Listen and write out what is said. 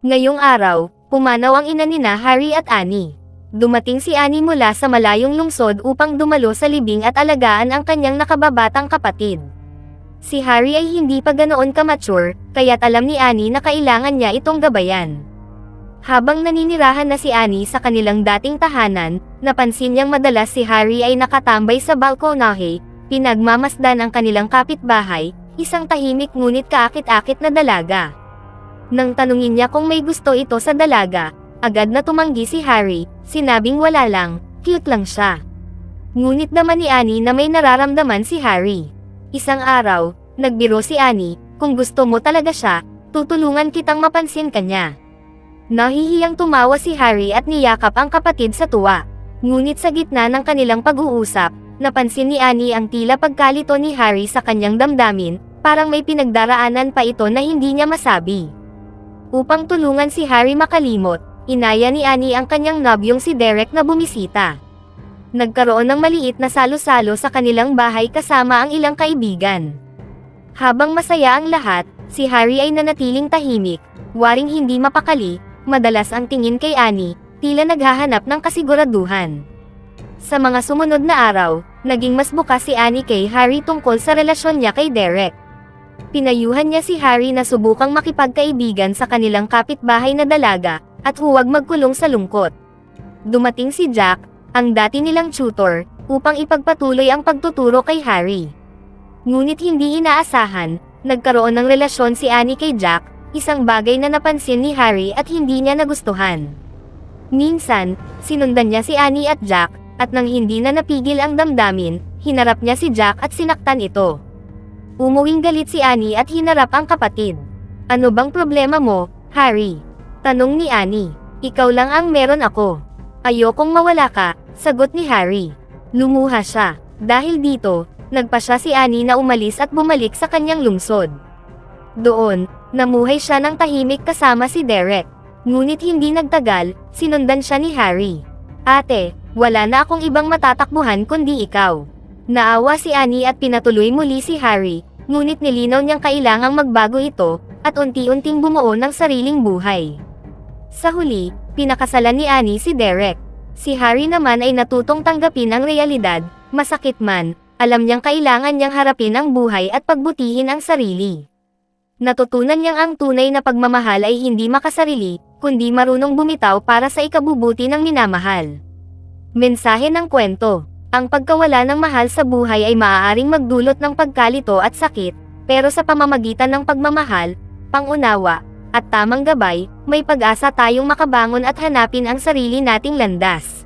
Ngayong araw, pumanaw ang ina nina Harry at Annie. Dumating si Annie mula sa malayong lungsod upang dumalo sa libing at alagaan ang kanyang nakababatang kapatid. Si Harry ay hindi pa ganoon kamature, kaya't alam ni Annie na kailangan niya itong gabayan. Habang naninirahan na si Annie sa kanilang dating tahanan, napansin niyang madalas si Harry ay nakatambay sa balkonahe, pinagmamasdan ang kanilang kapitbahay, isang tahimik ngunit kaakit-akit na dalaga. Nang tanungin niya kung may gusto ito sa dalaga, agad na tumanggi si Harry, sinabing wala lang, cute lang siya. Ngunit naman ni Annie na may nararamdaman si Harry. Isang araw, nagbiro si Annie, kung gusto mo talaga siya, tutulungan kitang mapansin kanya. Nahihiyang tumawa si Harry at niyakap ang kapatid sa tuwa. Ngunit sa gitna ng kanilang pag-uusap, napansin ni Annie ang tila pagkalito ni Harry sa kanyang damdamin, parang may pinagdaraanan pa ito na hindi niya masabi. Upang tulungan si Harry makalimot, inaya ni Annie ang kanyang nobyong si Derek na bumisita. Nagkaroon ng maliit na salo-salo sa kanilang bahay kasama ang ilang kaibigan. Habang masaya ang lahat, si Harry ay nanatiling tahimik, waring hindi mapakali, madalas ang tingin kay Annie, tila naghahanap ng kasiguraduhan. Sa mga sumunod na araw, naging mas bukas si Annie kay Harry tungkol sa relasyon niya kay Derek. Pinayuhan niya si Harry na subukang makipagkaibigan sa kanilang kapitbahay na dalaga, at huwag magkulong sa lungkot. Dumating si Jack, ang dati nilang tutor, upang ipagpatuloy ang pagtuturo kay Harry. Ngunit hindi inaasahan, nagkaroon ng relasyon si Annie kay Jack, isang bagay na napansin ni Harry at hindi niya nagustuhan. Minsan, sinundan niya si Annie at Jack, at nang hindi na napigil ang damdamin, hinarap niya si Jack at sinaktan ito. Umuwing galit si Annie at hinarap ang kapatid. Ano bang problema mo, Harry? Tanong ni Annie. Ikaw lang ang meron ako. Ayokong mawala ka, sagot ni Harry. Lumuha siya. Dahil dito, nagpa siya si Annie na umalis at bumalik sa kanyang lungsod. Doon, namuhay siya ng tahimik kasama si Derek. Ngunit hindi nagtagal, sinundan siya ni Harry. Ate, wala na akong ibang matatakbuhan kundi ikaw. Naawa si Annie at pinatuloy muli si Harry, ngunit nilinaw niyang kailangang magbago ito, at unti-unting bumuo ng sariling buhay. Sa huli, pinakasalan ni Annie si Derek. Si Harry naman ay natutong tanggapin ang realidad, masakit man, alam niyang kailangan niyang harapin ang buhay at pagbutihin ang sarili. Natutunan niyang ang tunay na pagmamahal ay hindi makasarili, kundi marunong bumitaw para sa ikabubuti ng minamahal. Mensahe ng kwento Ang pagkawala ng mahal sa buhay ay maaaring magdulot ng pagkalito at sakit, pero sa pamamagitan ng pagmamahal, pangunawa, at tamang gabay, may pag-asa tayong makabangon at hanapin ang sarili nating landas.